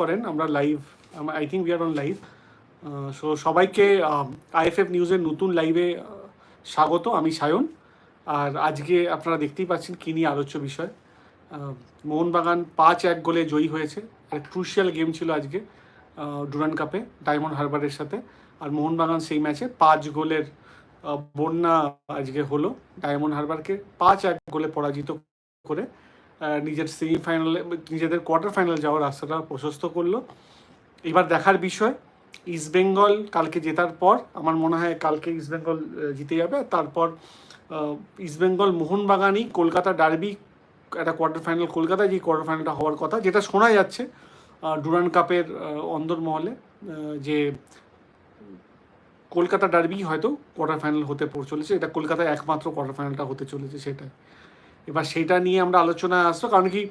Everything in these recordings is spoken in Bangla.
করেন, আমরা live I think we are on live so সবাইকে আইএফএফ নিউজের নতুন লাইভে স্বাগত, আমি সায়ন। আর আজকে আপনারা দেখতেই পাচ্ছেন কী নিয়ে আলোচ্য বিষয়। মোহনবাগান পাঁচ এক গোলে জয়ী হয়েছে। একটা ক্রুশিয়াল গেম ছিল আজকে ডুরান কাপে ডায়মন্ড হারবারের সাথে। আর মোহনবাগান সেই ম্যাচে পাঁচ গোলের বন্যা আজকে হলো। ডায়মন্ড হারবারকে পাঁচ এক গোলে পরাজিত করে নিজের সেমিফাইনালে নিজেদের কোয়ার্টার ফাইনাল যাওয়ার রাস্তাটা প্রশস্ত করল। এবার দেখার বিষয় ইস্টবেঙ্গল কালকে জেতার পর, আমার মনে হয় কালকে ইস্টবেঙ্গল জিতে যাবে। তারপর ইস্টবেঙ্গল মোহনবাগানই কলকাতা ডার্বি একটা কোয়ার্টার ফাইনাল কলকাতায় যে কোয়ার্টার ফাইনালটা হওয়ার কথা, যেটা শোনা যাচ্ছে ডুরান কাপের অন্দরমহলে যে কলকাতা ডার্বি হয়তো কোয়ার্টার ফাইনাল হতে চলেছে, এটা কলকাতায় একমাত্র কোয়ার্টার ফাইনালটা হতে চলেছে সেটাই। এবার সেটা নিয়ে আমরা আলোচনায় আসব। কারণ কি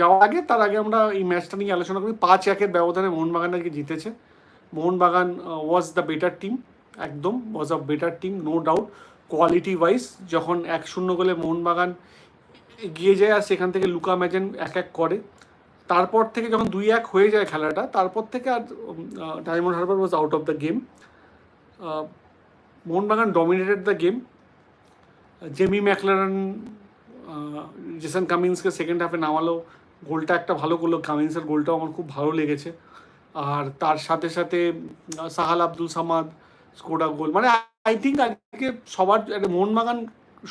যাওয়ার আগে, তার আগে আমরা এই ম্যাচটা নিয়ে আলোচনা করি। পাঁচ একের ব্যবধানে মোহনবাগান আজকে জিতেছে। Mohun Bagan was the better team একদম was a better team no doubt quality wise যখন এক শূন্য গোলে মোহনবাগান এগিয়ে যায় আর সেখান থেকে লুকা ম্যাজেন এক এক করে, তারপর থেকে যখন দুই এক হয়ে যায় খেলাটা, তারপর থেকে আর Diamond Harbour was out of the game Mohun Bagan dominated the game Jamie Maclaren Jason কামিন্সকে second হাফে নামালো। গোলটা একটা ভালো করল। কামিন্সের গোলটাও আমার খুব ভালো লেগেছে। আর তার সাথে সাথে Sahal Abdul Samad scored a goal মানে আই থিঙ্ক আজকে সবার একটা মোহনবাগান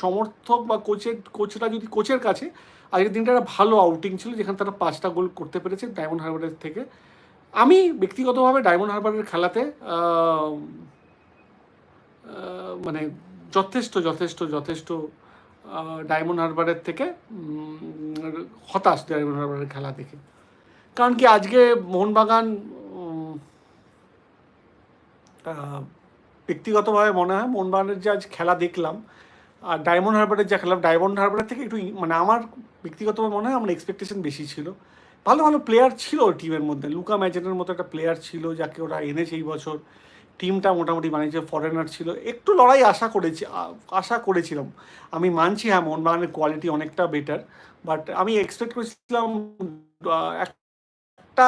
সমর্থক বা কোচের কোচরা যদি কোচের কাছে, আজকের দিনটা একটা ভালো আউটিং ছিল, যেখানে তারা পাঁচটা গোল করতে পেরেছে ডায়মন্ড হারবারের থেকে। আমি ব্যক্তিগতভাবে ডায়মন্ড হারবারের খেলাতে মানে যথেষ্ট যথেষ্ট যথেষ্ট ডায়মন্ড হারবারের থেকে হতাশ ডায়মন্ড হারবারের খেলা দেখে। কারণ কি আজকে মোহনবাগান ব্যক্তিগতভাবে মনে হয় মোহনবাগানের যে আজ খেলা দেখলাম, আর ডায়মন্ড হারবারের যা খেলা, ডায়মন্ড হারবারের থেকে একটু মানে আমার ব্যক্তিগতভাবে মনে হয় আমার এক্সপেকটেশন বেশি ছিল। ভালো ভালো প্লেয়ার ছিল টিমের মধ্যে। লুকা ম্যাচেনের মতো একটা প্লেয়ার ছিল যাকে ওরা এনেছে এই বছর। টিমটা মোটামুটি বানিয়েছে ফরেনার ছিল। একটু লড়াই আশা করেছি আশা করেছিলাম। আমি মানছি হ্যাঁ মোহনবাগানের কোয়ালিটি অনেকটা বেটার বাট আমি এক্সপেক্ট করেছিলাম একটা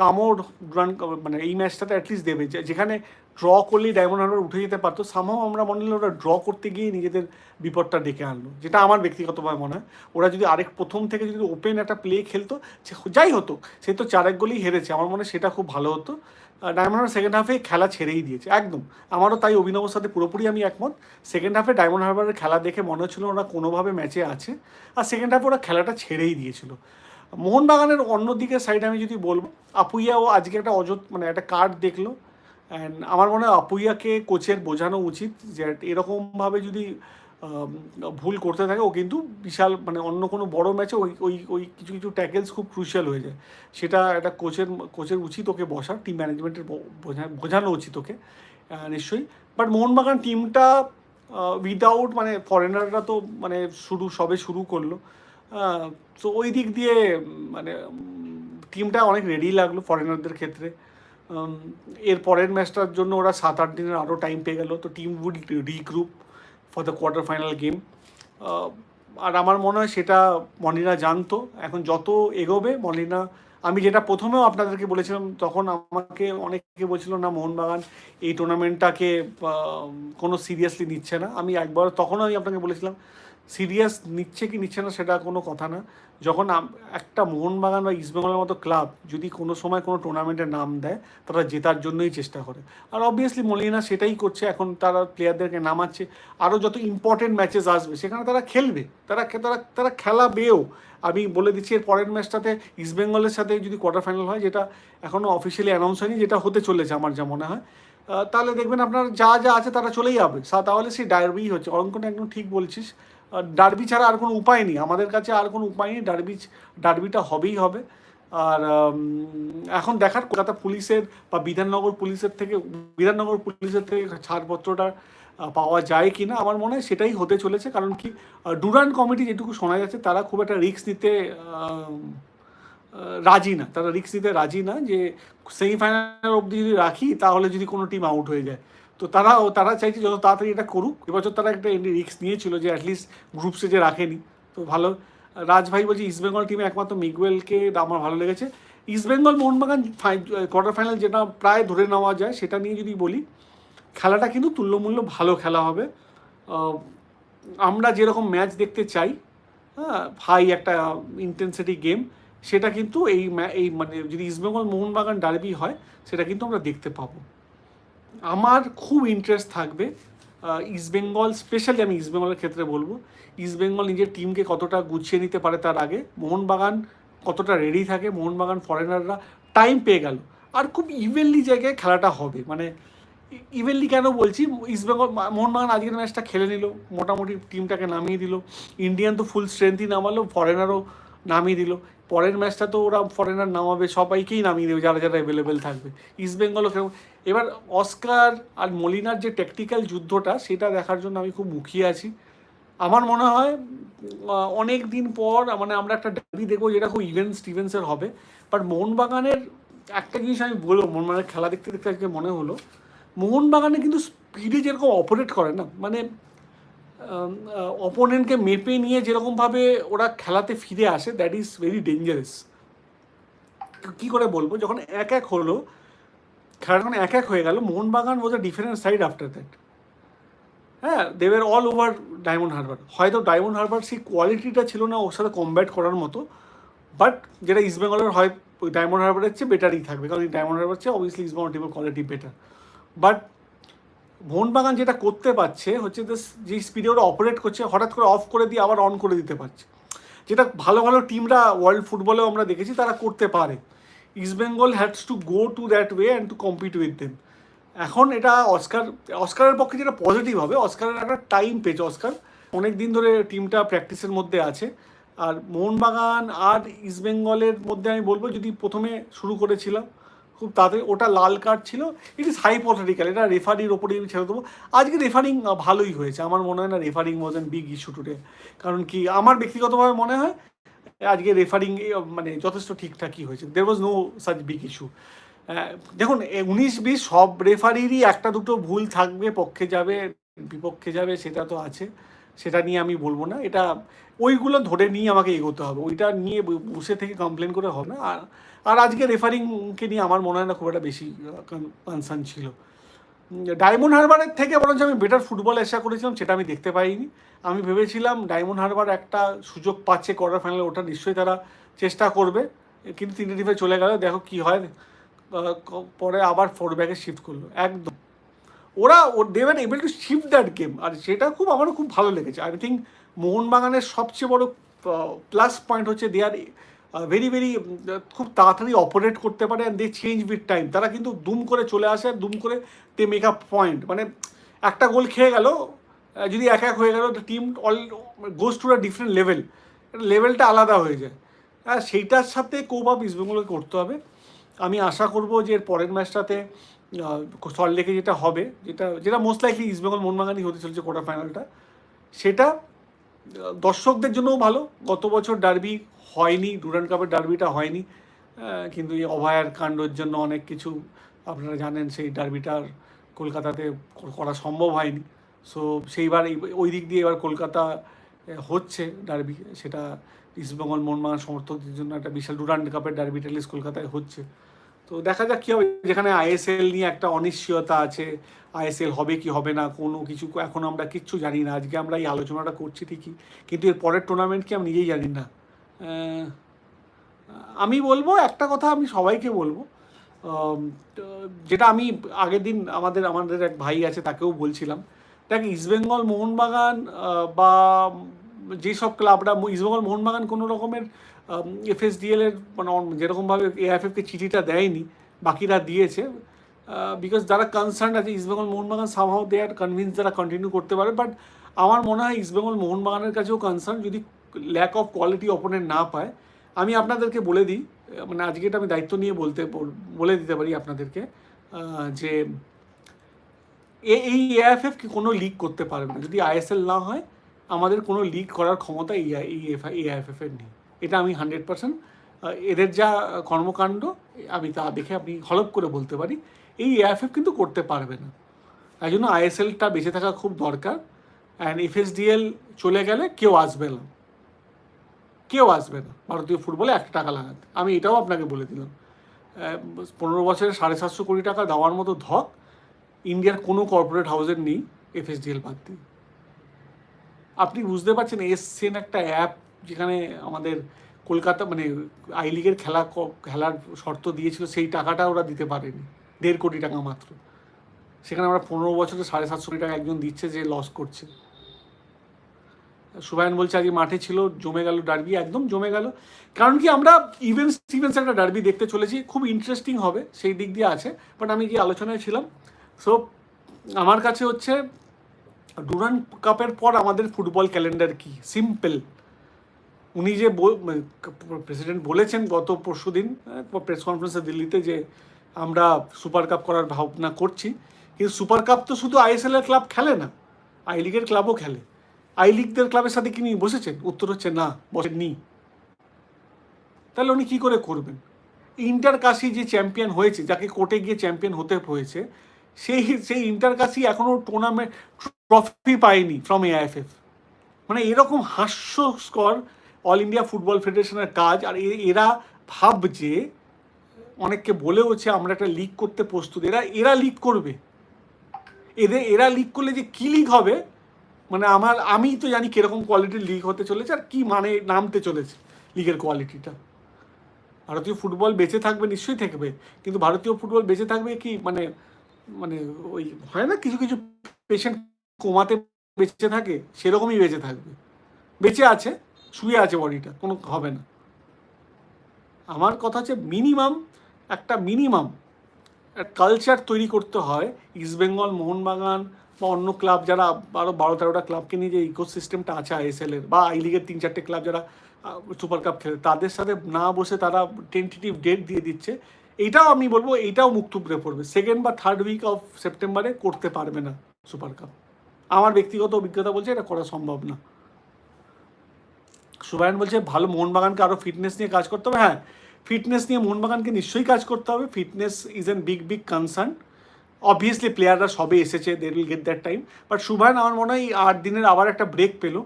কামড় রান মানে এই ম্যাচটাতে অ্যাটলিস্ট দেবে। যেখানে ড্র করলেই ডায়মন্ড হারবার উঠে যেতে পারতো। সামহাও আমরা মনে হলো ওরা ড্র করতে গিয়ে নিজেদের বিপদটা ডেকে আনলো, যেটা আমার ব্যক্তিগতভাবে মনে হয়। ওরা যদি আরেক প্রথম থেকে যদি ওপেন একটা প্লে খেলতো যাই হতো সে তো চার এক গোলেই হেরেছে। আমার মনে হয় সেটা খুব ভালো হতো। ডায়মন্ড সেকেন্ড হাফে খেলা ছেড়েই দিয়েছে, একদম। আমারও তাই অভিনবর সাথে পুরোপুরি আমি একমত। সেকেন্ড হাফে ডায়মন্ড হারবারের খেলা দেখে মনে হচ্ছিল ওরা কোনোভাবে ম্যাচে আছে। আর সেকেন্ড হাফে ওরা খেলাটা ছেড়েই দিয়েছিল। মোহনবাগানের অন্যদিকে সাইডে আমি যদি বলব, আপুইয়াও আজকে একটা অযথ মানে একটা কার্ড দেখল। অ্যান্ড আমার মনে হয় আপুইয়াকে কোচের বোঝানো উচিত যে এরকমভাবে যদি ভুল করতে থাকে, ও কিন্তু বিশাল মানে অন্য কোনো বড় ম্যাচে ওই ওই ওই কিছু কিছু ট্যাকেলস খুব ক্রুশিয়াল হয়ে যায়। সেটা একটা কোচের কোচের উচিত ওকে বসার টিম ম্যানেজমেন্টের বোঝানো উচিত ওকে নিশ্চয়ই। বাট মোহনবাগান টিমটা উইদাউট মানে ফরেনাররা তো মানে শুরু, সবে শুরু করল। তো ওই দিক দিয়ে মানে টিমটা অনেক রেডি লাগল ফরেনারদের ক্ষেত্রে। এর পরের ম্যাচটার জন্য ওরা সাত, আট দিনের আরও টাইম পেয়ে গেল। তো team will regroup for the quarter final game আর আমার মনে হয় সেটা মনিনা জানতো। এখন যত এগোবে, মলিনা, আমি যেটা প্রথমেও আপনাদেরকে বলেছিলাম, তখন আমাকে অনেকে বলছিল, না, মোহনবাগান এই টুর্নামেন্টটাকে কোনো সিরিয়াসলি নিচ্ছে না। আমি একবার, তখনও আমি আপনাকে বলেছিলাম সিরিয়াস নিচ্ছে কি নিচ্ছে না সেটা কোনো কথা না। যখন একটা মোহনবাগান বা ইস্টবেঙ্গলের মতো ক্লাব যদি কোনো সময় কোনো টুর্নামেন্টে নাম দেয়, তারা জেতার জন্যই চেষ্টা করে। আর অবভিয়াসলি মলিনা সেটাই করছে, এখন তারা প্লেয়ারদেরকে নামাচ্ছে। আরও যত ইম্পর্টেন্ট ম্যাচেস আসবে, সেখানে তারা খেলবে। তারা তারা তারা খেলা খেলাবেও। আমি বলে দিচ্ছি, এর পরের ম্যাচটাতে ইস্টবেঙ্গলের সাথে যদি কোয়ার্টার ফাইনাল হয়, যেটা এখনও অফিসিয়ালি অ্যানাউন্স হয়নি, যেটা হতে চলেছে আমার যা মনে হয়। তাহলে দেখবেন আপনার যা যা আছে তারা চলেই যাবে। তাহলে সেই ডার্বি হচ্ছে। অঙ্কন একদম ঠিক বলছিস। ডার্বি ছাড়া আর কোনো উপায় নেই। আমাদের কাছে আর কোনো উপায় নেই। ডার্বি ডার্বিটা হবেই হবে। আর এখন দেখার কলকাতা পুলিশের বা বিধাননগর পুলিশের থেকে বিধাননগর পুলিশের থেকে ছাড়পত্রটা পাওয়া যায় কি না আমার মনে হয় সেটাই হতে চলেছে। কারণ কি ডুরান কমিটি যেটুকু শোনা যাচ্ছে তারা খুব একটা আহ, আহ, রাজি না। তারা রিস্ক নিতে রাজি না যে সেমিফাইনাল অবধি যদি রাখি তাহলে যদি কোনো টিম আউট হয়ে যায়। তো তারা তারা চাইছে যত তাড়াতাড়ি এটা করুক। এবছর তারা একটা রিস্ক নিয়েছিল যে অ্যাটলিস্ট গ্রুপ স্টেজে রাখেনি। তো ভালো। রাজ ভাই বলছে ইস্টবেঙ্গল টিমে একমাত্র মিগুয়েলকে আমার ভালো লেগেছে। ইস্টবেঙ্গল মোহনবাগান কোয়ার্টার ফাইনাল যেটা প্রায় ধরে নেওয়া যায়, সেটা নিয়ে যদি বলি, খেলাটা কিন্তু তুল্যমূল্য ভালো খেলা হবে। আমরা যেরকম ম্যাচ দেখতে চাই হ্যাঁ হাই একটা ইন্টেন্সিটি গেম সেটা কিন্তু এই এই মানে যদি ইস্টবেঙ্গল মোহনবাগান ডার্বি হয়, সেটা কিন্তু আমরা দেখতে পাবো। আমার খুব ইন্টারেস্ট থাকবে আহ, ইস্টবেঙ্গল স্পেশালি আমি ইস্টবেঙ্গলের ক্ষেত্রে বলব। ইস্টবেঙ্গল নিজের টিমকে কতটা গুছিয়ে নিতে পারে তার আগে মোহনবাগান কতটা রেডি থাকে মোহনবাগান ফরেনাররা টাইম পেয়ে গেল। আর খুব ইভেনলি জায়গায় খেলাটা হবে মানে ইভেনলি কেন বলছি ইস্টবেঙ্গল মোহনবাগান আজকের ম্যাচটা খেলে নিল মোটামুটি টিমটাকে নামিয়ে দিল। ইন্ডিয়ান তো ফুল স্ট্রেংথই নামালো ফরেনারও নামিয়ে দিল। পরের ম্যাচটা তো ওরা ফরেনার নামাবে, সবাইকেই নামিয়ে দেবে, যারা যারা অ্যাভেলেবেল থাকবে। ইস্টবেঙ্গলও খেলবে এবার অস্কার আর মলিনার যে টেকনিক্যাল যুদ্ধটা, সেটা দেখার জন্য আমি খুব মুখিয়ে আছি। আমার মনে হয় অনেক দিন পর মানে আমরা একটা ডাবি দেখব যেটা খুব ইভেন্ট স্টিভেন্সের হবে। বাট মোহনবাগানের একটা জিনিস আমি বলব, মোহনবাগানের খেলা দেখতে দেখতে আজকে মনে হলো, মোহনবাগানে কিন্তু স্পিডে যেরকম অপারেট করে না মানে অপোনেন্টকে মেপে নিয়ে যেরকমভাবে ওরা খেলাতে ফিরে আসে দ্যাট ইজ ভেরি ডেঞ্জারাস কী করে বলব? যখন এক এক হলো খেলা যখন এক এক হয়ে গেল, Mohun Bagan was a different side after that হ্যাঁ দেবের অল ওভার ডায়মন্ড হারবার হয়তো ডায়মন্ড হারবার সেই কোয়ালিটিটা ছিল না ওর সাথে কম্ব্যাট করার মতো বাট যেটা ইস্টবেঙ্গলের হয় ডায়মন্ড হারবারের চেয়ে বেটারই থাকবে, কারণ ডায়মন্ড হারবার চেয়ে অবভিয়াসলি ইস্টবেঙ্গল টিমের কোয়ালিটি বেটার বাট মোহনবাগান যেটা করতে পারছে হচ্ছে যে স্পিডে ওরা অপারেট করছে, হঠাৎ করে অফ করে দিয়ে আবার অন করে দিতে পারছে। যেটা ভালো ভালো টিমরা ওয়ার্ল্ড ফুটবলেও আমরা দেখেছি, তারা করতে পারে। East Bengal heads to go to that way and to compete with them এখন এটা অস্কার অস্কারের পক্ষে যেটা পজিটিভ হবে অস্কারের একটা টাইম পেয়েছে। অস্কার অনেক দিন ধরে টিমটা প্র্যাকটিসের মধ্যে আছে। আর মোহনবাগান আর ইস্টবেঙ্গলের মধ্যে আমি বলব, যদি প্রথমে শুরু করেছিলাম খুব তাড়াতাড়ি ওটা লাল কার্ড ছিল। ইট ইস হাইপোথেটিক্যাল এটা রেফারির ওপরে আমি ছেড়ে দেবো। আজকে রেফারিং ভালোই হয়েছে। আমার মনে হয় না refereeing was an big issue today কারণ কি, আমার ব্যক্তিগতভাবে মনে হয়, আজকে রেফারিং মানে যথেষ্ট ঠিকঠাকই হয়েছে। There was no such big issue দেখুন উনিশ বিশ সব রেফারিরই একটা দুটো ভুল থাকবে, পক্ষে যাবে, বিপক্ষে যাবে, সেটা তো আছে। সেটা নিয়ে আমি বলব না। এটা, ওইগুলো ধরে নিয়ে আমাকে এগোতে হবে। ওইটা নিয়ে বসে থেকে কমপ্লেন করে হবে না। আর আর আজকে রেফারিংকে নিয়ে আমার মনে হয় না খুব একটা বেশি কনসার্ন ছিল। ডায়মন্ড হারবারের থেকে বরঞ্চ আমি বেটার ফুটবল আশা করেছিলাম, সেটা আমি দেখতে পাইনি। আমি ভেবেছিলাম ডায়মন্ড হারবার একটা সুযোগ পাচ্ছে কোয়ার্টার ফাইনালে ওটা নিশ্চয়ই তারা চেষ্টা করবে। কিন্তু তিনটে টিমে চলে গেল, দেখো কি হয়। পরে আবার ফোর ব্যাগে শিফট করল, একদম। ওরা, ও দেবেন able to shift that game আর সেটা খুব, আমারও খুব ভালো লেগেছে। আই থিঙ্ক মোহনবাগানের সবচেয়ে বড় প্লাস পয়েন্ট হচ্ছে দে আর ভেরি ভেরি খুব তাড়াতাড়ি অপারেট করতে পারে and they change with time তারা কিন্তু দুম করে চলে আসে, দুম করে দে মেক আপ পয়েন্ট মানে একটা গোল খেয়ে গেল যদি এক এক হয়ে গেল team all goes to a different level লেভেলটা আলাদা হয়ে যায়। হ্যাঁ সেইটার সাথে কোপ আপ ইস্টবেঙ্গলকে করতে হবে। আমি আশা করব যে এর পরের ম্যাচটাতে সল্টলেকে যেটা হবে, যেটা যেটা মোস্ট লাইকলি ইস্টবেঙ্গল মোহনবাগানই হতে চলছে কোয়ার্টার ফাইনালটা সেটা দর্শকদের জন্যও ভালো। গত বছর ডার্বি হয়নি ডুরান্ড কাপের ডার্বিটা হয়নি। কিন্তু এই অভয়ার কাণ্ডর জন্য অনেক কিছু আপনারা জানেন, সেই ডার্বিটার কলকাতাতে করা সম্ভব হয়নি। সো সেইবার ওই দিক দিয়ে এবার কলকাতা হচ্ছে ডার্বি। সেটা ইস্টবেঙ্গল মোহনবাগান সমর্থকদের জন্য একটা বিশাল ডুরান্ড কাপের ডার্বি টেলিস কলকাতায় হচ্ছে। তো দেখা যাক কী হবে। যেখানে আইএসএল নিয়ে একটা অনিশ্চয়তা আছে আইএসএল হবে কি হবে না, কোনো কিছু এখন আমরা কিচ্ছু জানি না। আজকে আমরা এই আলোচনাটা করছি ঠিকই। কিন্তু এর পরের টুর্নামেন্ট কি আমি নিজেই জানি না। আমি বলব, একটা কথা আমি সবাইকে বলব। যেটা আমি আগের দিন আমাদের আমাদের এক ভাই আছে, তাকেও বলছিলাম। দেখ ইস্টবেঙ্গল মোহনবাগান বা যেসব ক্লাবরা ইস্টবেঙ্গল মোহনবাগান কোনো রকমের এফএসডিএল এর মানে যেরকমভাবে এআইএফএফকে চিঠিটা দেয়নি, বাকিরা দিয়েছে বিকজ যারা কনসার্ন আছে East Bengal Mohun Bagan somehow they are convince যারা কন্টিনিউ করতে পারে বাট আমার মনে হয় ইস্টবেঙ্গল মোহনবাগানের কাছেও কনসার্ন যদি ল্যাক অফ কোয়ালিটি অপোনেন্ট না পায়। আমি আপনাদেরকে বলে দিই মানে আজকে এটা আমি দায়িত্ব নিয়ে বলতে, বলে দিতে পারি আপনাদেরকে যে এই এআইএফএফ কি কোনো লিক করতে পারবে না। যদি আইএসএল না হয়, আমাদের কোনো লিক করার ক্ষমতা এই এআইএফএফ এর নেই। এটা আমি হান্ড্রেড পার্সেন্ট এদের যা কর্মকাণ্ড, আমি তা দেখে আপনি হলপ করে বলতে পারি, এই এআইএফএফ কিন্তু করতে পারবে না। তাই জন্য আইএসএলটা বেঁচে থাকা খুব দরকার। অ্যান্ড এফএসডিএল চলে গেলে কেউ আসবে না। কেউ আসবে না। ভারতীয় ফুটবলে একটা টাকা লাগাতে। আমি এটাও আপনাকে বলে দিলাম। পনেরো বছরে সাড়ে সাতশো কোটি টাকা দেওয়ার মতো ধক ইন্ডিয়ার কোনো কর্পোরেট হাউসের নেই এফএসডিএল বাদ দিয়ে। আপনি বুঝতে পারছেন এসছেন একটা অ্যাপ যেখানে আমাদের কলকাতা মানে আই লিগের খেলা খেলার শর্ত দিয়েছিল, সেই টাকাটা ওরা দিতে পারেনি। দেড় কোটি টাকা মাত্র। সেখানে আমরা পনেরো বছরে সাড়ে সাতশো কোটি টাকা একজন দিচ্ছে যে লস করছে। সুবায়ন বলছে আজকে মাঠে ছিল, জমে গেল ডার্বি একদম জমে গেল। কারণ কি, আমরা ইভেন্ট স্টিভেন্স একটা ডার্বি দেখতে চলেছি, খুব ইন্টারেস্টিং হবে, সেই দিক দিয়ে আছে বাট আমি যে আলোচনায় ছিলাম। সো আমার কাছে হচ্ছে ডুরান কাপের পর আমাদের ফুটবল ক্যালেন্ডার কি? সিম্পল উনি যে প্রেসিডেন্ট বলেছেন গত পরশু দিন প্রেস কনফারেন্সে দিল্লিতে যে আমরা সুপার কাপ করার ভাবনা করছি, কিন্তু সুপার কাপ তো শুধু আইএসএল এর ক্লাব খেলে না আই লিগের ক্লাবও খেলে। আই লিগদের ক্লাবের সাথে কি নিয়ে বসেছেন? উত্তর হচ্ছে না, বসেননি। তাহলে উনি কি করে করবেন? ইন্টার কাশি যে চ্যাম্পিয়ন হয়েছে, যাকে কোর্টে গিয়ে চ্যাম্পিয়ন হতে হয়েছে, সেই সেই ইন্টার কাশি এখনও টুর্নামেন্ট ট্রফি পায়নি ফ্রম এআইএফএফ মানে এরকম হাস্যস্কর অল ইন্ডিয়া ফুটবল ফেডারেশনের কাজ, আর এরা ভাবছে, অনেককে বলেওছে, আমরা একটা লিগ করতে প্রস্তুত। এরা এরা লিগ করবে। এদের, এরা লিগ করলে যে কী লিগ হবে মানে আমার, আমি তো জানি কীরকম কোয়ালিটির লিগ হতে চলেছে আর কি মানে নামতে চলেছে লিগের কোয়ালিটিটা ভারতীয় ফুটবল বেঁচে থাকবে, নিশ্চয়ই থাকবে। কিন্তু ভারতীয় ফুটবল বেঁচে থাকবে কি মানে মানে ওই হয় না কিছু কিছু পেশেন্ট কোমাতে বেঁচে থাকে, সেরকমই বেঁচে থাকবে। বেঁচে আছে, শুয়ে আছে বডিটা কোনো হবে না। আমার কথা হচ্ছে মিনিমাম একটা মিনিমাম কালচার তৈরি করতে হয় ইস্টবেঙ্গল মোহনবাগান বা অন্য ক্লাব যারা আরও বারো তেরোটা ক্লাবকে নিয়ে যে ইকোসিস্টেমটা আছে আইএসএল এর বা আই লিগের তিন চারটে ক্লাব যারা সুপার কাপ খেলে, তাদের সাথে না বসে তারা টেন্টেটিভ ডেট দিয়ে দিচ্ছে। এইটাও আমি বলব এইটাও মুখ থুবড়ে পড়বে। সেকেন্ড বা থার্ড উইক অফ সেপ্টেম্বরে করতে পারবে না সুপার কাপ আমার ব্যক্তিগত অভিজ্ঞতা বলছে এটা করা সম্ভব না। সুবায়ন বলছে, ভালো মোহনবাগানকে আরও ফিটনেস নিয়ে কাজ করতে হবে। হ্যাঁ ফিটনেস নিয়ে মোহনবাগানকে নিশ্চয়ই কাজ করতে হবে। Fitness is an big big concern obviously প্লেয়াররা সবে এসেছে they will get that time but Subhayan আমার মনে হয় আট দিনের আবার একটা ব্রেক পেল।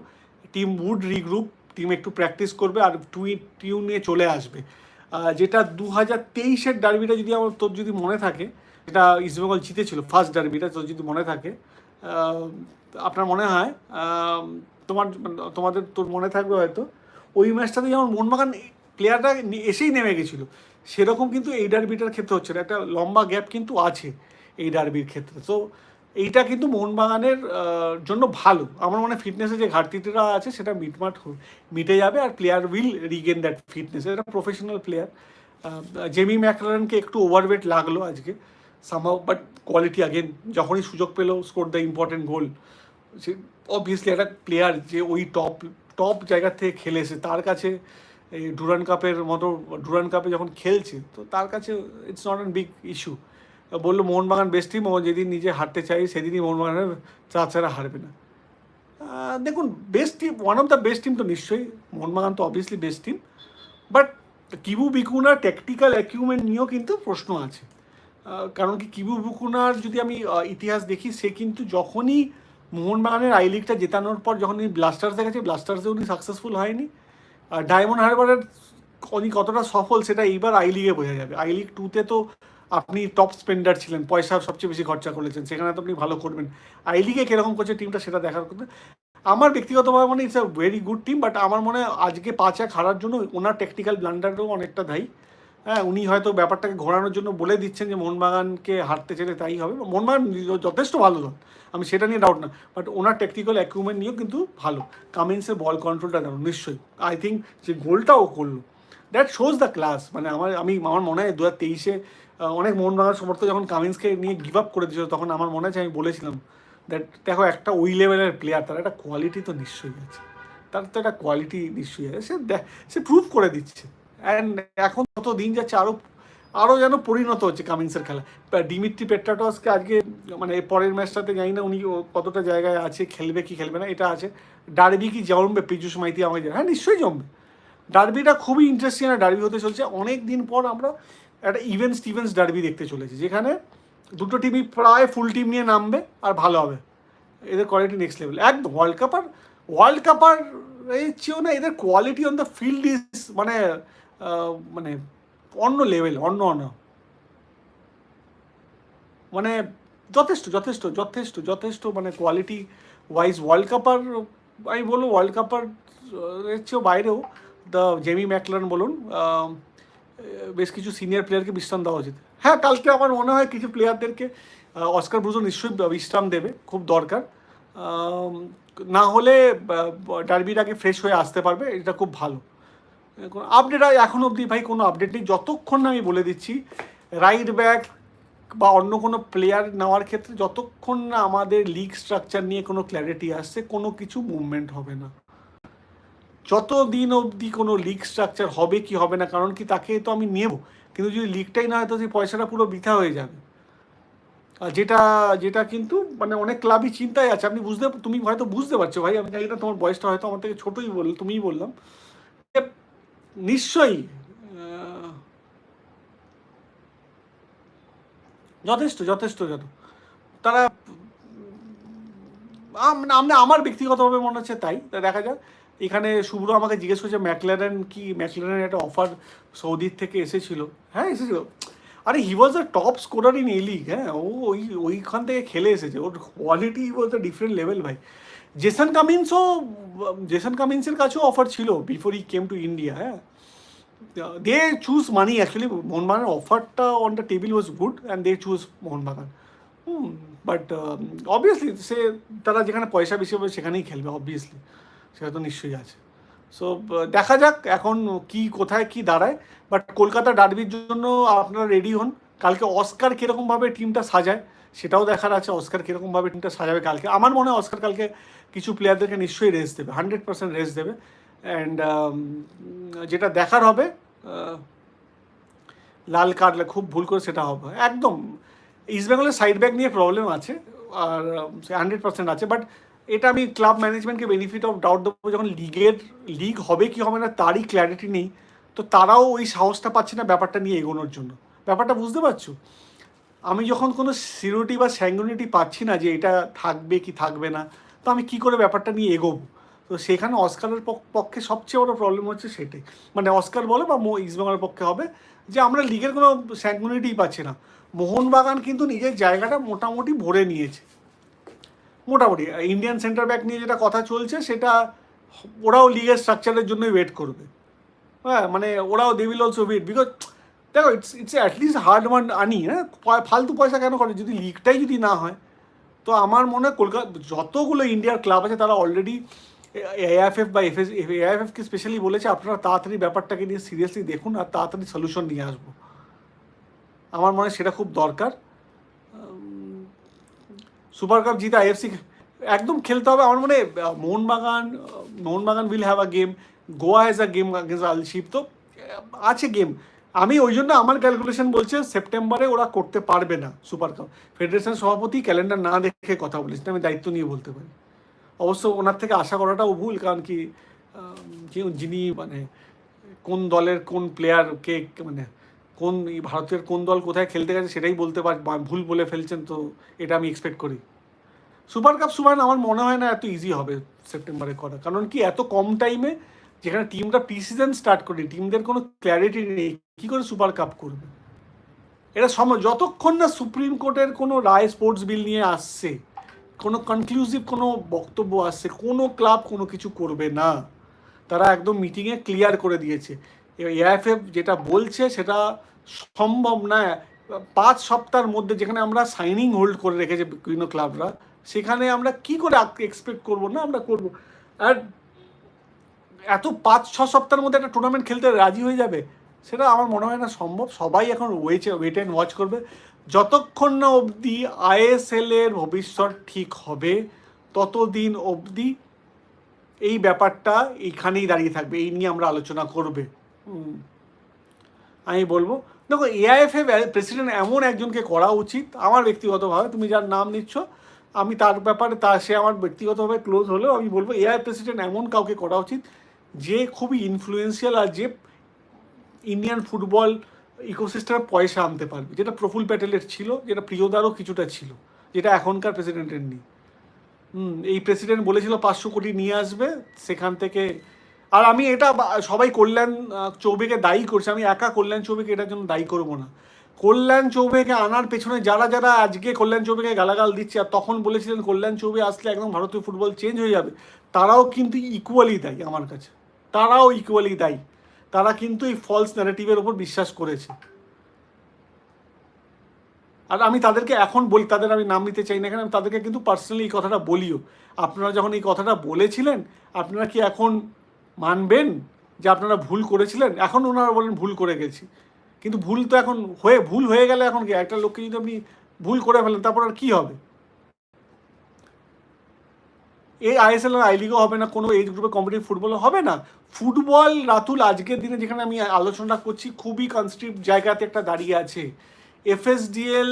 টিম উড রিগ্রুপ টিম একটু প্র্যাকটিস করবে আর টুই নিয়ে চলে আসবে। যেটা দু হাজার তেইশের ডার্বিটা যদি আমার, তোর যদি মনে থাকে এটা ইস্টবেঙ্গল জিতেছিল ফার্স্ট ডার্বিটা তোর যদি মনে থাকে আপনার মনে হয় তোমার, তোমাদের, তোর মনে থাকবে হয়তো, ওই ম্যাচটাতে যেমন মোহনবাগান প্লেয়াররা এসেই নেমে গেছিল, সেরকম কিন্তু এই ডার্বিটার ক্ষেত্রে হচ্ছে না। একটা লম্বা গ্যাপ কিন্তু আছে। এই ডার্বির ক্ষেত্রে। তো এইটা কিন্তু মোহনবাগানের জন্য ভালো। আমার মনে ফিটনেসের যে ঘাটতিটা আছে, সেটা মিটমাট মিটে যাবে আর player will regain that fitness এটা প্রফেশনাল প্লেয়ার জেমি ম্যাকলারনকে একটু ওভারওয়েট লাগল আজকে সামহাও বাট কোয়ালিটি আগেন যখনই সুযোগ পেল স্কোর দ্য ইম্পর্টেন্ট গোল সে অবভিয়াসলি একটা প্লেয়ার যে ওই টপ টপ জায়গা থেকে খেলেছে তার কাছে এই ডুরান কাপের মতো ডুরান কাপে যখন খেলছে, তো তার কাছে it's not an big issue বলল, মোহনবাগান বেস্ট টিম ও যেদিন নিজে হারতে চাই সেদিনই মোহনবাগানের তাছাড়া হারবে না। দেখুন best team one of the best team তো নিশ্চয়ই, মোহনবাগান তো obviously best team but Kibu Vicuna technical acumen নিয়েও কিন্তু প্রশ্ন আছে। কারণ কি, কিবু বিকুনার যদি আমি ইতিহাস দেখি, সে কিন্তু যখনই মোহনবাগানের আই লিগটা জেতানোর পর যখন উনি ব্লাস্টার্সে গেছে ব্লাস্টার্সে উনি সাকসেসফুল হয়নি, আর ডায়মন্ড হারবারের উনি কতটা সফল, সেটা এইবার আই লিগে বোঝা যাবে। আই লিগ টুতে তো আপনি টপ স্পেন্ডার ছিলেন, পয়সা সবচেয়ে বেশি খরচা করেছেন, সেখানে তো আপনি ভালো করবেন। আই লিগে কীরকম করছে টিমটা সেটা দেখার কথা। আমার ব্যক্তিগতভাবে মনে it's a very good team but আমার মনে হয় আজকে পাঁচ এক হারার জন্য ওনার টেকনিক্যাল ব্লান্ডারও অনেকটা দায়ী। হ্যাঁ উনি হয়তো ব্যাপারটাকে ঘোরানোর জন্য বলে দিচ্ছেন যে মোহনবাগানকে হারতে চাইলে তাই হবে। মোহনবাগান যথেষ্ট ভালো দল, আমি সেটা নিয়ে ডাউট না বাট ওনার টেকনিক্যাল অ্যাকুইপমেন্ট নিয়েও কিন্তু ভালো। কামিন্সের বল কন্ট্রোলটা দারুণ, নিশ্চয়ই। আই থিঙ্ক যে গোলটাও করল। দ্যাট শোজ দ্য ক্লাস মানে আমার, আমি, আমার মনে হয় দু হাজার তেইশে অনেক মোহনবাগান সমর্থক যখন কামিন্সকে নিয়ে গিভ আপ করে দিয়েছিল, তখন আমার মনে আছে আমি বলেছিলাম দ্যাট দেখো একটা ওই লেভেলের প্লেয়ার তার একটা কোয়ালিটি তো নিশ্চয়ই আছে। তার তো একটা কোয়ালিটি নিশ্চয়ই আছে। সে সে প্রুভ করে দিচ্ছে। অ্যান্ড এখন যত দিন যাচ্ছে আরও আরও যেন পরিণত হচ্ছে কামিন্সের খেলা। ডিমিট্রি পেট্রাটসকে আজকে মানে পরের ম্যাচটাতে জানি না উনি কতটা জায়গায় আছে, খেলবে কি খেলবে না, এটা আছে। ডার্বি কি জমবে? পীযুষ মাইতি আমাকে হ্যাঁ নিশ্চয়ই জমবে। ডার্বিটা খুবই ইন্টারেস্টিং একটা ডার্বি হতে চলছে। অনেক দিন পর আমরা একটা ইভেন্ট স্টিভেন্স ডার্বি দেখতে চলেছি, যেখানে দুটো টিমই প্রায় ফুল টিম নিয়ে নামবে আর ভালো হবে। এদের কোয়ালিটি নেক্সট লেভেল একদম ওয়ার্ল্ড কাপ আর ওয়ার্ল্ড কাপার এই চেয়েও না, এদের quality on the field is মানে মানে অন্য লেভেল অন্য অন্য। মানে যথেষ্ট যথেষ্ট যথেষ্ট যথেষ্ট মানে কোয়ালিটি ওয়াইজ ওয়ার্ল্ড কাপার আমি বলব ওয়ার্ল্ড কাপার এর চেয়েও বাইরেও দ্য জেমি ম্যাকলান বলুন বেশ কিছু সিনিয়র প্লেয়ারকে বিশ্রাম দেওয়া উচিত। হ্যাঁ কালকে আমার মনে হয় কিছু প্লেয়ারদেরকে অস্কার ব্রুজো নিশ্চয়ই বিশ্রাম দেবে, খুব দরকার। না হলে ডার্বির আগে ফ্রেশ হয়ে আসতে পারবে, এটা খুব ভালো। আপডেট এখন অবধি ভাই কোনো আপডেট নেই। যতক্ষণ না আমি বলে দিচ্ছি রাইট ব্যাক বা অন্য কোনো প্লেয়ার নেওয়ার ক্ষেত্রে যতক্ষণ না আমাদের লিগ স্ট্রাকচার নিয়ে কোনো ক্ল্যারিটি আসছে, কোনো কিছু মুভমেন্ট হবে না। যত দিন অবধি কোনো লিগ স্ট্রাকচার হবে কি হবে না, কারণ কি তাকে তো আমি নেব। কিন্তু যদি লিগটাই না হয়, তো সেই পয়সাটা পুরো বৃথা হয়ে যাবে। আর যেটা যেটা কিন্তু মানে অনেক ক্লাবই চিন্তায় আছে। আপনি বুঝতে, তুমি হয়তো বুঝতে পারছ ভাই, আমি জানি না তোমার বয়সটা হয়তো আমার থেকে ছোটোই বল, তুমিই বললাম। নিশ্চয়ই যথেষ্ট যথেষ্ট যত তারা, আম- আমরা আমার ব্যক্তিগতভাবে মনে হচ্ছে তাই, দেখা যাক। এখানে শুভ্র আমাকে জিজ্ঞেস করছে ম্যাকলারেন কি? ম্যাকলারেনের একটা অফার সৌদির থেকে এসেছিল। হ্যাঁ এসেছিল। আরে he was a top scorer in A league হ্যাঁ ও ওই, ওইখান থেকে খেলে এসেছে। ওর quality was a different level ভাই। জেসন কামিন্সও জেসন কামিন্সের কাছেও অফার ছিল before he came to India হ্যাঁ। দে চুজ মানি অ্যাকচুয়ালি মোহনবাগানের অফারটা on the table was good and they choose Mohun Bagan. Hmm but obviously সে, তারা যেখানে পয়সা বেশি হবে সেখানেই খেলবে অবভিয়াসলি সেটা তো নিশ্চয়ই আছে। সো দেখা যাক এখন কি, কোথায় কি দাঁড়ায়। বাট কলকাতা ডার্বির জন্য আপনারা রেডি হন। কালকে অস্কার কীরকমভাবে টিমটা সাজায়, সেটাও দেখার আছে। অস্কার কীরকমভাবে টিমটা সাজাবে কালকে। আমার মনে হয় অস্কার কালকে কিছু প্লেয়ারদেরকে নিশ্চয়ই রেস্ট দেবে হান্ড্রেড পার্সেন্ট রেস্ট দেবে। অ্যান্ড যেটা দেখার হবে লাল কার্ড খুব ভুল করে সেটা হবে। একদম ইস্ট বেঙ্গলের সাইড ব্যাক নিয়ে প্রবলেম আছে। আর হান্ড্রেড পার্সেন্ট আছে। বাট এটা আমি ক্লাব ম্যানেজমেন্টকে বেনিফিট অফ ডাউট দেবো যখন লিগের লিগ হবে কি হবে না, তারই ক্ল্যারিটি নেই। তো তারাও ওই সাহসটা পাচ্ছে না ব্যাপারটা নিয়ে এগোনোর জন্য। ব্যাপারটা বুঝতে পারছ? আমি যখন কোনো সিউরিটি বা স্যাঙ্গুনিটি পাচ্ছি না যে এটা থাকবে কি থাকবে না, তো আমি কি করে ব্যাপারটা নিয়ে এগোবো? তো সেখানে অস্কারের পক- পক্ষে সবচেয়ে বড় প্রবলেম হচ্ছে সেটাই। মানে অস্কার বলে বা মো ইস্টবেঙ্গলের পক্ষে হবে যে আমরা লিগের কোনো স্যাঙ্গুনিটিই পাচ্ছি না। মোহনবাগান কিন্তু নিজের জায়গাটা মোটামুটি ভরে নিয়েছে। মোটামুটি ইন্ডিয়ান সেন্টার ব্যাক নিয়ে যেটা কথা চলছে, সেটা ওরাও লিগের স্ট্রাকচারের জন্যই ওয়েট করবে। হ্যাঁ মানে ওরাও they will also wait because দেখো it's it's at least hard one আনি হ্যাঁ ফালতু পয়সা কেন করে? যদি লিগটাই যদি না হয়, তো আমার মনে হয় কলকাতা, যতগুলো ইন্ডিয়ার ক্লাব আছে, তারা অলরেডি এআইএফএফ বা এফএস এআইএফএফকে স্পেশালি বলেছে, আপনারা তাড়াতাড়ি ব্যাপারটাকে নিয়ে সিরিয়াসলি দেখুন আর তাড়াতাড়ি সলিউশন নিয়ে আসব। আমার মনে হয় সেটা খুব দরকার। সুপার কাপ জিতে আইএফসি একদম খেলতে হবে। আমার মনে Mohun Bagan Mohun Bagan will have a game Goa has a game against আলশিপ তো আছে গেম আমি ওই জন্য আমার ক্যালকুলেশন বলছে সেপ্টেম্বরে ওরা করতে পারবে না সুপার কাপ। ফেডারেশন সভাপতি ক্যালেন্ডার না দেখে কথা বলেছেন আমি দায়িত্ব নিয়ে বলতে পারি। অবশ্য ওনার থেকে আশা করাটাও ভুল, কারণ কি যিনি মানে কোন দলের কোন প্লেয়ারকে মানে কোন ভারতের কোন দল কোথায় খেলতে গেছে সেটাই বলতে পার ভুল বলে ফেলছেন তো এটা আমি এক্সপেক্ট করি। সুপার কাপ সুপার আমার মনে হয় না এত ইজি হবে সেপ্টেম্বরে করা। কারণ কি এত কম টাইমে যেখানে টিমটা প্রি সিজন স্টার্ট করি টিমদের কোনো ক্ল্যারিটি নেই, কী করে সুপার কাপ করবে? এটা সময় যতক্ষণ না সুপ্রিম কোর্টের কোনো রায় স্পোর্টস বিল নিয়ে আসছে, কোনো কনক্লুসিভ কোনো বক্তব্য আসছে, কোনো ক্লাব কোনো কিছু করবে না। তারা একদম মিটিংয়ে ক্লিয়ার করে দিয়েছে। এআইএফএফ যেটা বলছে সেটা সম্ভব না। পাঁচ সপ্তাহের মধ্যে যেখানে আমরা সাইনিং হোল্ড করে রেখেছে বিভিন্ন ক্লাবরা সেখানে আমরা কি করে এক্সপেক্ট করব না আমরা করব? আর এত পাঁচ, ছ সপ্তাহের মধ্যে একটা টুর্নামেন্ট খেলতে রাজি হয়ে যাবে, সেটা আমার মনে হয় না সম্ভব। সবাই এখন ওয়েট ওয়েট অ্যান্ড ওয়াচ করবে। যতক্ষণ না অবধি আইএসএল এর ভবিষ্যৎ ঠিক হবে, ততদিন অবধি এই ব্যাপারটা এইখানেই দাঁড়িয়ে থাকবে। এই নিয়ে আমরা আলোচনা করবে। আমি বলব। দেখো এআইএফএ প্রেসিডেন্ট এমন একজনকে করা উচিত, আমার ব্যক্তিগতভাবে, তুমি যার নাম নিচ্ছ, আমি তার ব্যাপারে তা সে আমার ব্যক্তিগতভাবে ক্লোজ হলেও আমি বলব এআই প্রেসিডেন্ট এমন কাউকে করা উচিত, যে খুবই ইনফ্লুয়েন্সিয়াল আর যে ইন্ডিয়ান ফুটবল ইকোসিস্টেমে পয়সা আনতে পারবে। যেটা প্রফুল প্যাটেলের ছিল, যেটা প্রিয়দারও কিছুটা ছিল, যেটা এখনকার প্রেসিডেন্টের নেই। এই প্রেসিডেন্ট বলেছিল, পাঁচশো কোটি নিয়ে আসবে, সেখান থেকে আর আমি এটা সবাই কল্যাণ চৌবেকে দায়ী করছে। আমি একা কল্যাণ চৌবেকে এটার জন্য দায়ী করব না। কল্যাণ চৌবেকে আনার পেছনে যারা যারা আজকে কল্যাণ চৌবেকে গালাগাল দিচ্ছে, আর তখন বলেছিলেন কল্যাণ চৌবে আসলে একদম ভারতীয় ফুটবল চেঞ্জ হয়ে যাবে, তারাও কিন্তু ইকুয়ালি দায়ী আমার কাছে। তারাও ইকুয়ালি দায়ী। তারা কিন্তু এই ফলস ন্যারেটিভের ওপর বিশ্বাস করেছে। আর আমি তাদেরকে এখন বলি, তাদের আমি নাম নিতে চাই না কেন, আমি তাদেরকে কিন্তু পার্সোনালি এই কথাটা বলিও। আপনারা যখন এই কথাটা বলেছিলেন, আপনারা কি এখন মানবেন যে আপনারা ভুল করেছিলেন। এখন ওনারা বলেন ভুল করে গেছি। কিন্তু ভুল তো এখন হয়ে, ভুল হয়ে গেলে এখন কি? একটা লোককে যদি আপনি ভুল করে ফেলেন, তারপর আর কী হবে? এই আইএসএল আই লিগও হবে না, কোনো এজ গ্রুপে কম্পিটিভ ফুটবল হবে না। ফুটবল রাতুল, আজকের দিনে যেখানে আমি আলোচনা করছি, খুবই কনস্ট্রিপ জায়গাতে একটা দাঁড়িয়ে আছে। এফএসডিএল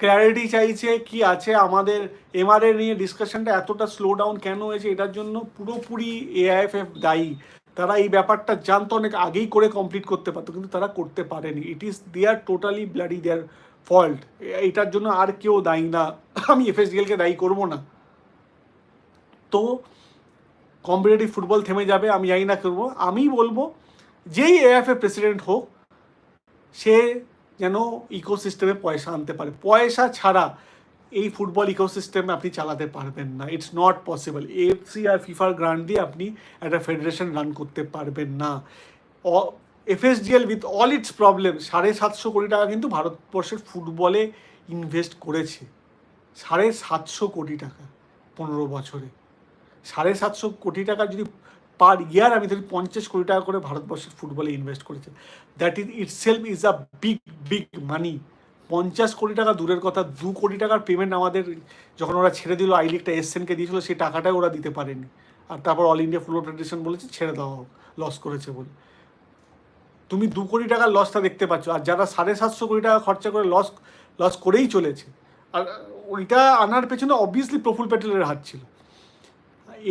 ক্ল্যারিটি চাইছে কি আছে আমাদের এমআরএ নিয়ে ডিসকাশনটা এতটা স্লো ডাউন কেন হয়েছে এটার জন্য পুরোপুরি এআইএফএফ দায়ী। তারা এই ব্যাপারটা জানতো, অনেক আগেই করে কমপ্লিট করতে পারতো, কিন্তু তারা করতে পারেনি। It is their totally bloody their fault এটার জন্য আর কেউ দায়ী না। আমি এফএসডিএলকে দায়ী করব না। তো কম্পিটিটিভ ফুটবল থেমে যাবে, আমি জানি না করব। আমি বলব, যেই এএফএ প্রেসিডেন্ট হোক, সে যেন ইকোসিস্টেমে পয়সা আনতে পারে? পয়সা ছাড়া এই ফুটবল ইকোসিস্টেমে আপনি চালাতে পারবেন না। ইটস নট পসিবল এফসি আর ফিফার গ্রান্ট দিয়ে আপনি একটা ফেডারেশন রান করতে পারবেন না। FSDL with all its problem সাড়ে সাতশো কোটি টাকা কিন্তু ভারতবর্ষের ফুটবলে ইনভেস্ট করেছে। সাড়ে সাতশো কোটি টাকা, পনেরো বছরে। সাড়ে সাতশো কোটি টাকা যদি পার ইয়ার আমি ধরি পঞ্চাশ কোটি টাকা করে ভারতবর্ষের ফুটবলে ইনভেস্ট করেছে। That is itself is a big big money পঞ্চাশ কোটি টাকা দূরের কথা, দু কোটি টাকার পেমেন্ট আমাদের যখন ওরা ছেড়ে দিল আই লিগটা এসএনকে দিয়েছিল, সেই টাকাটাই ওরা দিতে পারেনি। আর তারপর অল ইন্ডিয়া ফুটবল ফেডারেশন বলেছে, ছেড়ে দেওয়া হোক লস করেছে বলে। তুমি দু কোটি টাকার লসটা দেখতে পাচ্ছ, আর যারা সাড়ে সাতশো কোটি টাকা খরচা করে লস লস করেই চলেছে। আর ওইটা আনার পেছনে অবভিয়াসলি প্রফুল প্যাটেলের হাত ছিল।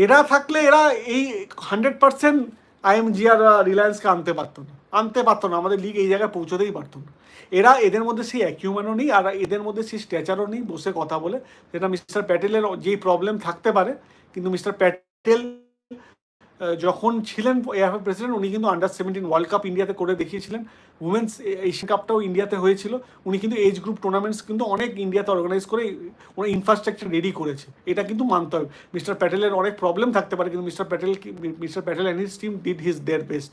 এরা থাকলে এরা এই হান্ড্রেড পার্সেন্ট আইএমজি আর রিলায়েন্সকে আনতে পারতো না। আনতে পারতো না। আমাদের লিগ এই জায়গায় পৌঁছতেই পারতো না। এরা এদের মধ্যে সেই অ্যাকিউম্যানও নেই আর এদের মধ্যে সেই স্ট্যাচারও নেই বসে কথা বলে। যেটা মিস্টার প্যাটেলের যেই প্রবলেম থাকতে পারে, কিন্তু মিস্টার প্যাটেল যখন ছিলেন এআইএফএ প্রেসিডেন্ট, উনি কিন্তু আন্ডার সেভেন্টিন ওয়ার্ল্ড কাপ ইন্ডিয়াতে করে দেখিয়েছিলেন। উমেন্স এশিয়ান কাপটাও ইন্ডিয়াতে হয়েছিল। উনি কিন্তু এজ গ্রুপ টুর্নামেন্টস কিন্তু অনেক ইন্ডিয়াতে অর্গানাইজ করে উনি ইনফ্রাস্ট্রাকচার রেডি করেছে। এটা কিন্তু মানতে হবে। মিস্টার প্যাটেলের অনেক প্রবলেম থাকতে পারে, কিন্তু mister Patel mister Patel and his team did his their best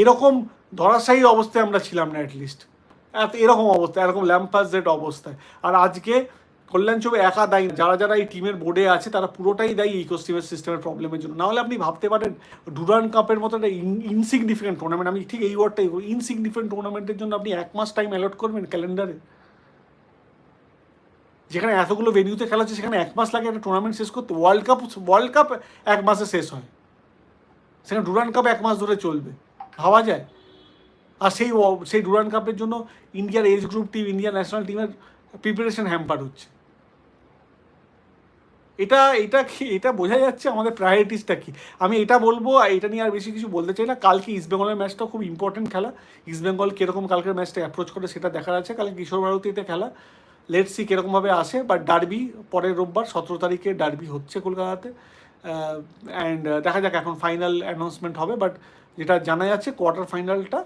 এরকম ধরাশায়ী অবস্থায় আমরা ছিলাম না অ্যাটলিস্ট এত, এরকম অবস্থা, এরকম ল্যাম্পাসের অবস্থায়। আর আজকে কল্যাণ চৌবে একা দায়ী। যারা যারা এই টিমের বোর্ডে আছে, তারা পুরোটাই দায়ী ইকোস্টিমের সিস্টেমের প্রবলেমের জন্য। নাহলে আপনি ভাবতে পারেন ডুরান কাপের মতো একটা ইনসিগনিফিকেন্ট টুর্নামেন্ট আমি ঠিক এই ওয়ার্ডটাই ইনসিগনিফিকেন্ট টুর্নামেন্টের জন্য আপনি এক মাস টাইম অ্যালট করবেন ক্যালেন্ডারে যেখানে এতগুলো ভেনিউতে খেলা হচ্ছে, সেখানে এক মাস লাগে একটা টুর্নামেন্ট শেষ করতে। ওয়ার্ল্ড কাপ ওয়ার্ল্ড কাপ এক মাসে শেষ হয়। সেখানে ডুরান কাপ এক মাস ধরে চলবে। ভাবা যায়। আর সেই সেই ডুরান কাপের জন্য ইন্ডিয়ার age group team India national টিমের প্রিপারেশন হ্যাম্পার হচ্ছে। এটা এটা এটা বোঝা যাচ্ছে আমাদের প্রায়োরিটিসটা কি? আমি এটা বলব আর এটা নিয়ে আর বেশি কিছু বলতে চাই না। কালকে ইস্ট বেঙ্গলের ম্যাচটা খুব ইম্পর্টেন্ট খেলা। ইস্ট বেঙ্গল কীরকম কালকের ম্যাচটা অ্যাপ্রোচ করে সেটা দেখার আছে। কালকে কিশোর ভারতীতে খেলা। লেট সি কীরকমভাবে আসে। বাট ডার্বি পরের রোববার, সতেরো তারিখে ডার্বি হচ্ছে কলকাতাতে। অ্যান্ড দেখা যাক এখন ফাইনাল অ্যানাউন্সমেন্ট হবে। বাট যেটা জানা যাচ্ছে কোয়ার্টার ফাইনালটা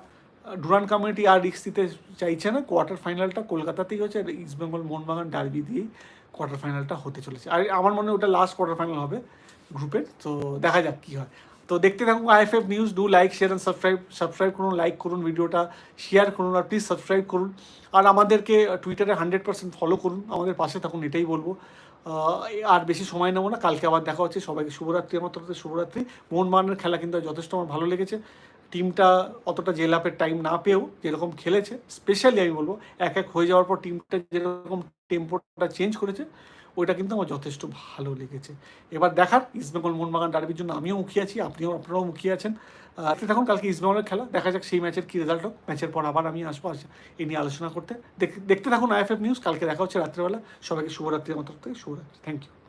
ডুরান কমিউনিটি আর রিক্স দিতে চাইছে না। কোয়ার্টার ফাইনালটা কলকাতাতেই হচ্ছে। আর ইস্ট বেঙ্গল মোহনবাগান ডার্বি দিয়েই কোয়ার্টার ফাইনালটা হতে চলেছে। আর আমার মনে হয় ওটা লাস্ট কোয়ার্টার ফাইনাল হবে গ্রুপের তো দেখা যাক কী হয়। তো দেখতে থাকুন IFF news do like share and subscribe subscribe করুন লাইক করুন ভিডিওটা শেয়ার করুন আর প্লিজ সাবস্ক্রাইব করুন। আর আমাদেরকে টুইটারে হান্ড্রেড পার্সেন্ট ফলো করুন, আমাদের পাশে থাকুন, এটাই বলব। আর বেশি সময় নেব না, কালকে আবার দেখা হচ্ছে, সবাইকে শুভরাত্রি, আমার তরফ শুভরাত্রি। মোহনবাগানের খেলা কিন্তু যথেষ্ট আমার ভালো লেগেছে। টিমটা অতটা জেলাপের টাইম না পেয়েও যেরকম খেলেছে স্পেশালি আমি বলব, এক এক হয়ে যাওয়ার পর টিমটা যেরকম টেম্পোটা চেঞ্জ করেছে, ওইটা কিন্তু আমার যথেষ্ট ভালো লেগেছে। এবার দেখার ইস্টবেঙ্গল মোহনবাগান ডার্বির জন্য আমিও মুখিয়ে আছি, আপনিও, আপনারাও মুখিয়ে আছেন। আপনি দেখুন কালকে ইস্টবেঙ্গলের খেলা, দেখা যাক সেই ম্যাচের কী রেজাল্ট হোক। ম্যাচের পর আবার আমি আসব, আসি এই নিয়ে আলোচনা করতে। দেখ- দেখতে থাকুন আইএফএফ নিউজ কালকে দেখা হচ্ছে রাত্রেবেলা। সবাইকে শুভরাত্রি আমার তরফ থেকে শুভরাত্রি। Thank you